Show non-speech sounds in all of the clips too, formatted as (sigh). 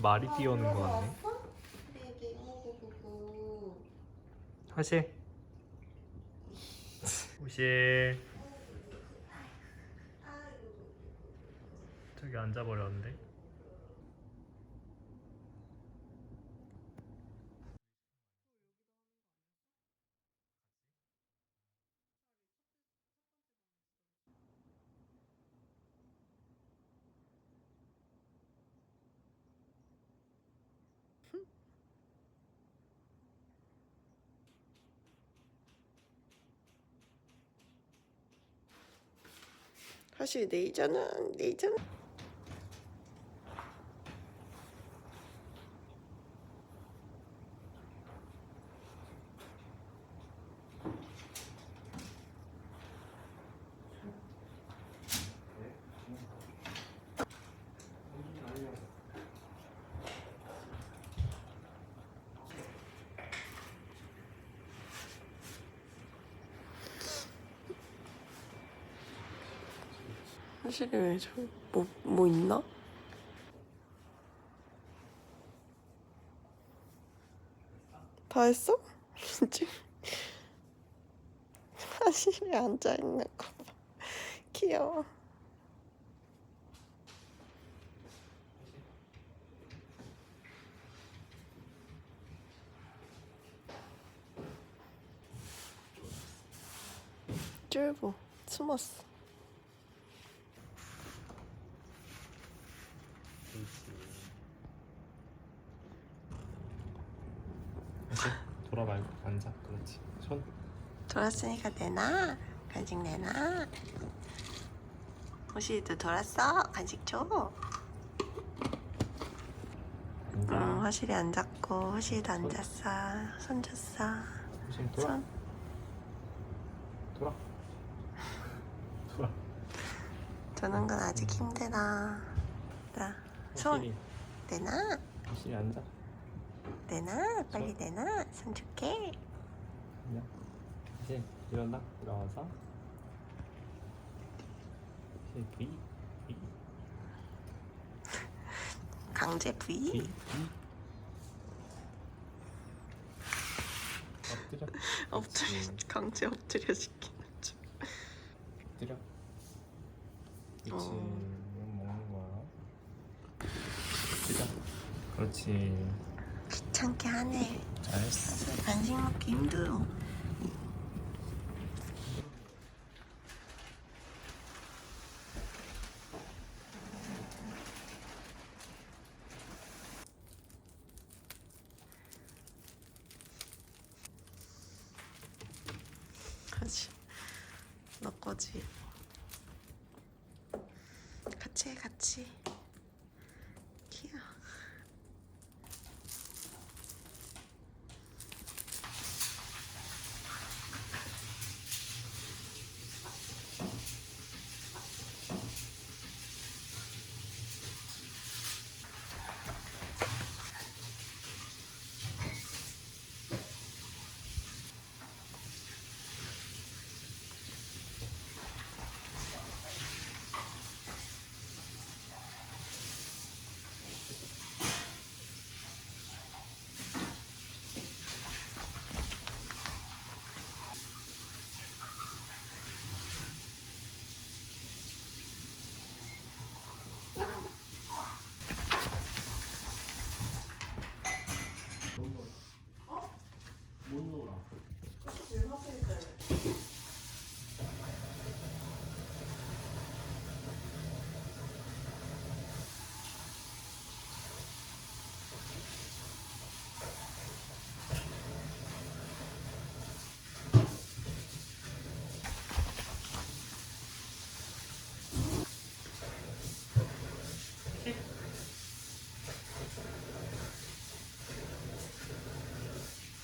말이 뛰어오는 거 같네. 오구구구. 화실. 호실. 저기 앉아버렸는데. 사실 내잖아, 내잖아. 사실이 왜 저, 뭐, 뭐 있나? 다 했어? 진짜? (laughs) 사실이 앉아있는 거 봐. 귀여워. 쫄보 숨었어. 화실. 돌아 말고 앉아. 그렇지. 손. 돌았으니까 내놔 간식 내놔 호시도 돌았어 간식 줘. 응, 허실이 앉았고 호시도 앉았어 손 줬어 호실 돌아. 손 돌아. (laughs) 돌아. 주는 건 아직 힘들어 나 손 호실이. 내놔 호실이 앉아. 내놔 빨리 내놔 손 줄게 그냥. 이제 일어나. 일어나서. 이제 V. V. (laughs) 강제 V. V. 엎드려. (laughs) 엎드려 그렇지. 강제 엎드려 시키는 중 엎드려. 그렇지. 어. 이거 먹는 거야. 엎드려. 그렇지. 귀찮게 하네. 잘했어. 간식 먹기 힘들어. 하지. 너 거지. 같이 해 같이 귀여워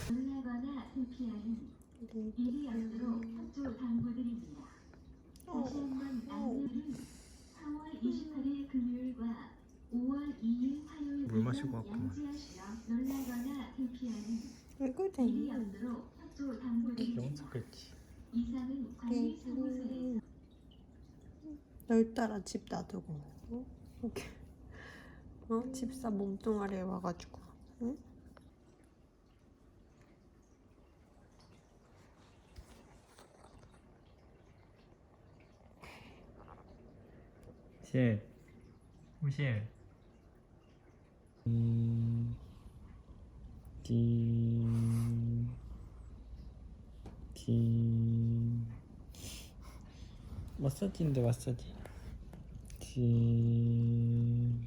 놀라거나 불 피하는 일이 없도록 협조 당부드립니다. 다시 한번 안내는 4월 28일 금요일과 5월 2일 화요일 물 마시고 왔구만. 양지하시어 놀라거나 불피하는 얼굴 일이 없도록 협조 당부드립니다. 영상 끌기. 이상은 관리 사무소에서 널 따라 집 놔두고 어? 이렇게 어? 집사 몸뚱아리에 와가지고. 응? 실 호실 음, 기, 기, 마사지인데 마사지. 기,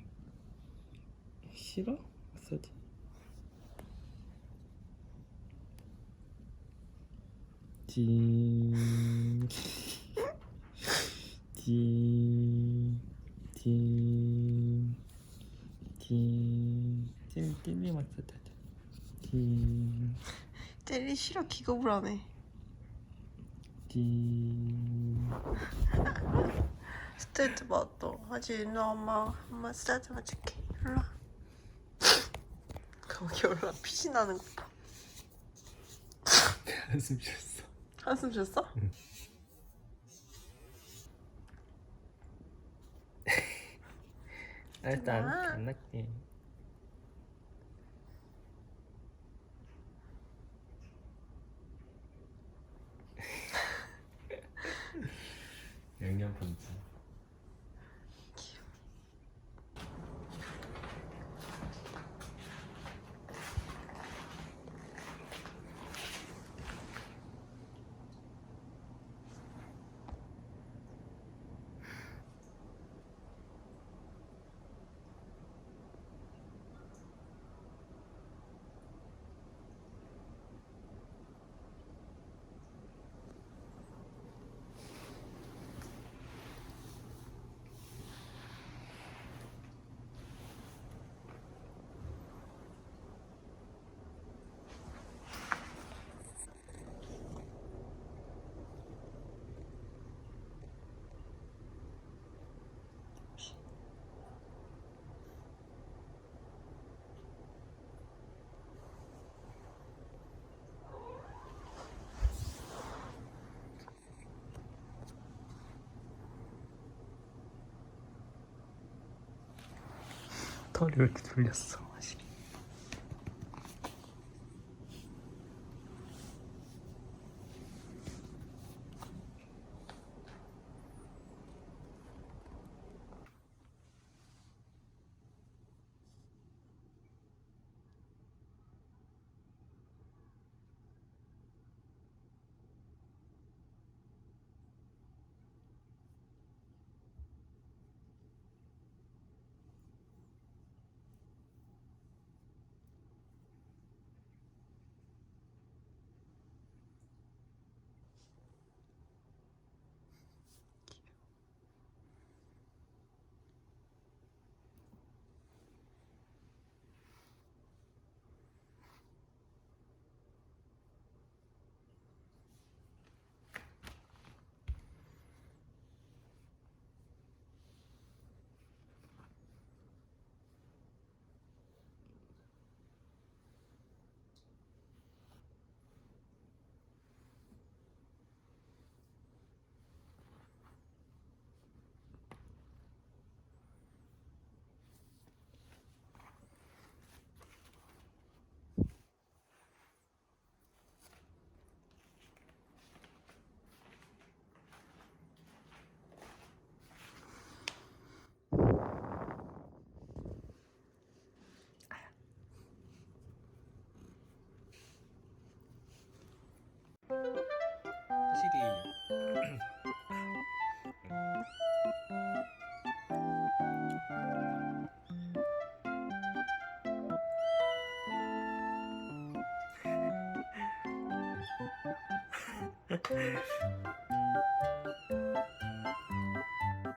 싫어? 마사지? 지, 지, 지, 지, 찔, 찔리 마사지 하자. 지, 젤리 싫어 기겁을 하네. 지, 스트레이트 받았다. 하지 일로 와, 엄마 엄마 스트레이트 맞을게. 일로 와. 거기 올라 피신 나는 거 봐. (laughs) 한숨 쉬었어. 한숨 쉬었어? 알았어, 안, 마. 안 할게. 영양 분지. 왜 이렇게 돌렸어? 아직. (laughs) 확실히